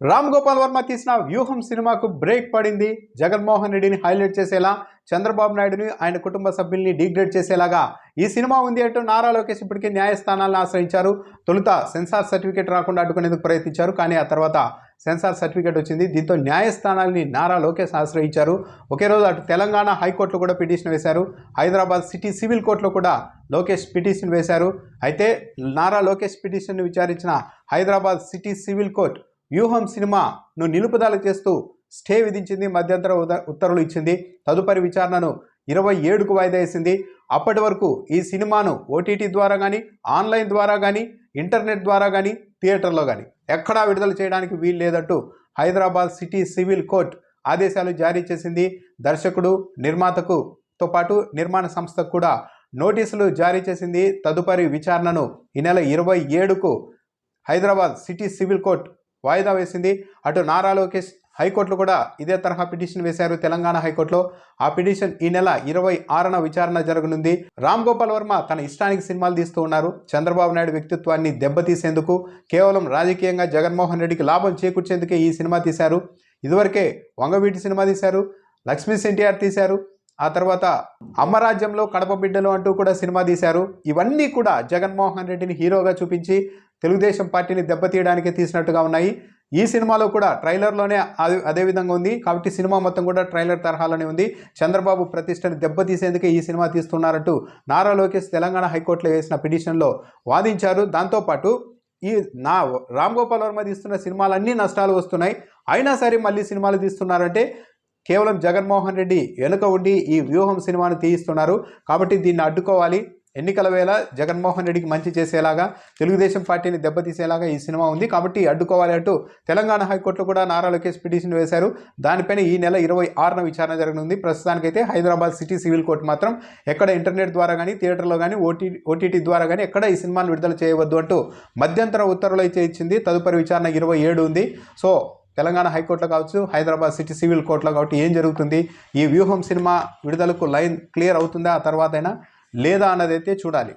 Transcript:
రామ్ గోపాల్ వర్మ తీసిన వ్యూహం సినిమాకు బ్రేక్ పడింది. జగన్మోహన్ రెడ్డిని హైలైట్ చేసేలా చంద్రబాబు నాయుడుని ఆయన కుటుంబ సభ్యుల్ని డిగ్రేడ్ చేసేలాగా ఈ సినిమా ఉంది అంటూ నారా లోకేష్ ఇప్పటికే న్యాయస్థానాలను ఆశ్రయించారు. తొలుత సెన్సార్ సర్టిఫికేట్ రాకుండా అడ్డుకునేందుకు ప్రయత్నించారు. కానీ ఆ తర్వాత సెన్సార్ సర్టిఫికేట్ వచ్చింది. దీంతో న్యాయస్థానాల్ని నారా లోకేష్ ఆశ్రయించారు. ఒకే రోజు అటు తెలంగాణ హైకోర్టులో కూడా పిటిషన్ వేశారు. హైదరాబాద్ సిటీ సివిల్ కోర్టులో కూడా లోకేష్ పిటిషన్ వేశారు. అయితే నారా లోకేష్ పిటిషన్ను విచారించిన హైదరాబాద్ సిటీ సివిల్ కోర్ట్ వ్యూహం సినిమాను నిలుపుదల చేస్తూ స్టే విధించింది మధ్యంతర ఉద- ఉత్తర్వులు ఇచ్చింది. తదుపరి విచారణను ఇరవై ఏడుకు వాయిదా వేసింది అప్పటి వరకు ఈ సినిమాను ఓటీటీ ద్వారా కానీ ఆన్లైన్ ద్వారా కానీ ఇంటర్నెట్ ద్వారా కానీ థియేటర్లో కానీ ఎక్కడా విడుదల చేయడానికి వీలు లేదంటూ హైదరాబాద్ సిటీ సివిల్ కోర్ట్ ఆదేశాలు జారీ చేసింది. దర్శకుడు నిర్మాతకు తో పాటు నిర్మాణ సంస్థకు కూడా నోటీసులు జారీ చేసింది. తదుపరి విచారణను ఈ నెల ఇరవై ఏడుకు హైదరాబాద్ సిటీ సివిల్ కోర్ట్ వాయిదా వేసింది. అటు నారా లోకేష్ హైకోర్టులో కూడా ఇదే తరహా పిటిషన్ వేశారు తెలంగాణ హైకోర్టులో. ఆ పిటిషన్ ఈ నెల ఇరవై ఆరున విచారణ జరగనుంది. రామ్ గోపాల్ వర్మ తన ఇష్టానికి సినిమాలు తీస్తూ ఉన్నారు. చంద్రబాబు నాయుడు వ్యక్తిత్వాన్ని దెబ్బతీసేందుకు కేవలం రాజకీయంగా జగన్మోహన్ రెడ్డికి లాభం చేకూర్చేందుకే ఈ సినిమా తీశారు. ఇదివరకే వంగవీటి సినిమా తీశారు. లక్ష్మీ ఎన్టీఆర్ తీశారు. ఆ తర్వాత అమ్మరాజ్యంలో కడప బిడ్డలు అంటూ కూడా సినిమా తీశారు. ఇవన్నీ కూడా జగన్మోహన్ రెడ్డిని హీరోగా చూపించి తెలుగుదేశం పార్టీని దెబ్బతీయడానికి తీసినట్టుగా ఉన్నాయి. ఈ సినిమాలో కూడా ట్రైలర్లోనే అదే అదే విధంగా ఉంది. కాబట్టి సినిమా మొత్తం కూడా ట్రైలర్ తరహాలోనే ఉంది. చంద్రబాబు ప్రతిష్టను దెబ్బతీసేందుకే ఈ సినిమా తీస్తున్నారంటూ నారా లోకేష్ తెలంగాణ హైకోర్టులో వేసిన పిటిషన్లో వాదించారు. దాంతోపాటు ఈ నా రామ్ గోపాల్ వర్మ తీస్తున్న సినిమాలన్నీ నష్టాలు వస్తున్నాయి. అయినా సరే మళ్ళీ సినిమాలు తీస్తున్నారంటే కేవలం జగన్మోహన్ రెడ్డి వెనుక ఉండి ఈ వ్యూహం సినిమాను తీయిస్తున్నారు. కాబట్టి దీన్ని అడ్డుకోవాలి. ఎన్నికల వేళ జగన్మోహన్ రెడ్డికి మంచి చేసేలాగా తెలుగుదేశం పార్టీని దెబ్బతీసేలాగా ఈ సినిమా ఉంది. కాబట్టి అడ్డుకోవాలి అంటూ తెలంగాణ హైకోర్టులో కూడా నారా లోకేష్ పిటిషన్ వేశారు. దానిపైన ఈ నెల ఇరవై ఆరున విచారణ జరగనుంది. ప్రస్తుతానికైతే హైదరాబాద్ సిటీ సివిల్ కోర్టు మాత్రం ఎక్కడ ఇంటర్నెట్ ద్వారా కానీ థియేటర్లో కానీ ఓటీ ఓటీటీ ద్వారా కానీ ఎక్కడ ఈ సినిమాను విడుదల చేయవద్దు అంటూ మధ్యంతర ఉత్తర్వులు అయితే ఇచ్చింది. తదుపరి విచారణ ఇరవై ఏడు ఉంది. సో తెలంగాణ హైకోర్టులో కావచ్చు హైదరాబాద్ సిటీ సివిల్ కోర్టులో కాబట్టి ఏం జరుగుతుంది? ఈ వ్యూహం సినిమా విడుదలకు లైన్ క్లియర్ అవుతుందా? ఆ తర్వాత అయినా లేదా అన్నదైతే చూడాలి.